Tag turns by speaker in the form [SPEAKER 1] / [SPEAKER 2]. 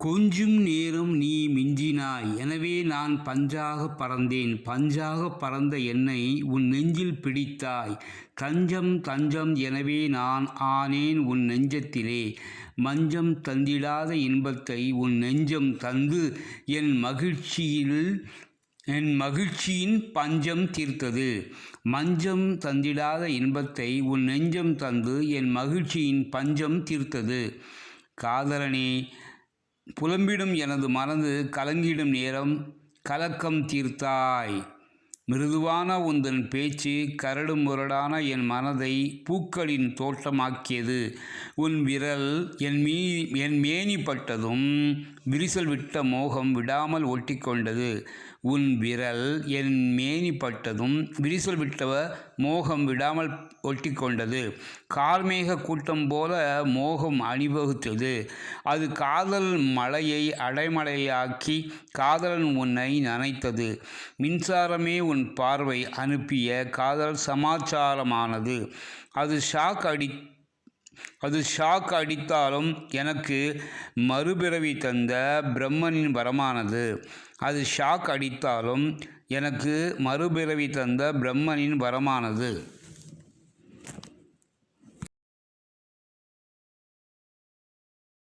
[SPEAKER 1] கொஞ்சும் நேரம் நீ மிஞ்சினாய். எனவே நான் பஞ்சாக பறந்தேன். பஞ்சாக பறந்த என்னை உன் நெஞ்சில் பிடித்தாய். தஞ்சம் தஞ்சம் எனவே நான் ஆனேன் உன் நெஞ்சத்திலே. மஞ்சம் தந்திடாத இன்பத்தை உன் நெஞ்சம் தந்து என் மகிழ்ச்சியில் என் மகிழ்ச்சியின் பஞ்சம் தீர்த்தது. மஞ்சம் தந்திடாத இன்பத்தை உன் நெஞ்சம் தந்து என் மகிழ்ச்சியின் பஞ்சம் தீர்த்தது. காதலனே புலம்பிடும் எனது மனது கலங்கிடும் நேரம் கலக்கம் தீர்த்தாய். மிருதுவான உந்தன் பேச்சு கரடு முரடான என் மனதை பூக்களின் தோட்டமாக்கியது உன் விரல் என் மீ என் மேனி பட்டதும் விரிசல் விட்ட மோகம் விடாமல் ஒட்டிக்கொண்டது. உன் விரல் என் மேனி பட்டதும் விரிசல் விட்டவ மோகம் விடாமல் ஒட்டிக்கொண்டது. கார்மேக கூட்டம் போல மோகம் அணிவகுத்தது. அது காதல் மலையை அடைமலையாக்கி காதலன் உன்னை நனைத்தது. மின்சாரமே உன் பார்வை அனுப்பிய காதல் சமாச்சாரமானது. அது ஷாக் அடி அது ஷாக் அடித்தாலும் எனக்கு மறுபிறவி தந்த பிரம்மனின் வரமானது. அது ஷாக் அடித்தாலும் எனக்கு மறுபிறவி தந்த பிரம்மனின் வரமானது.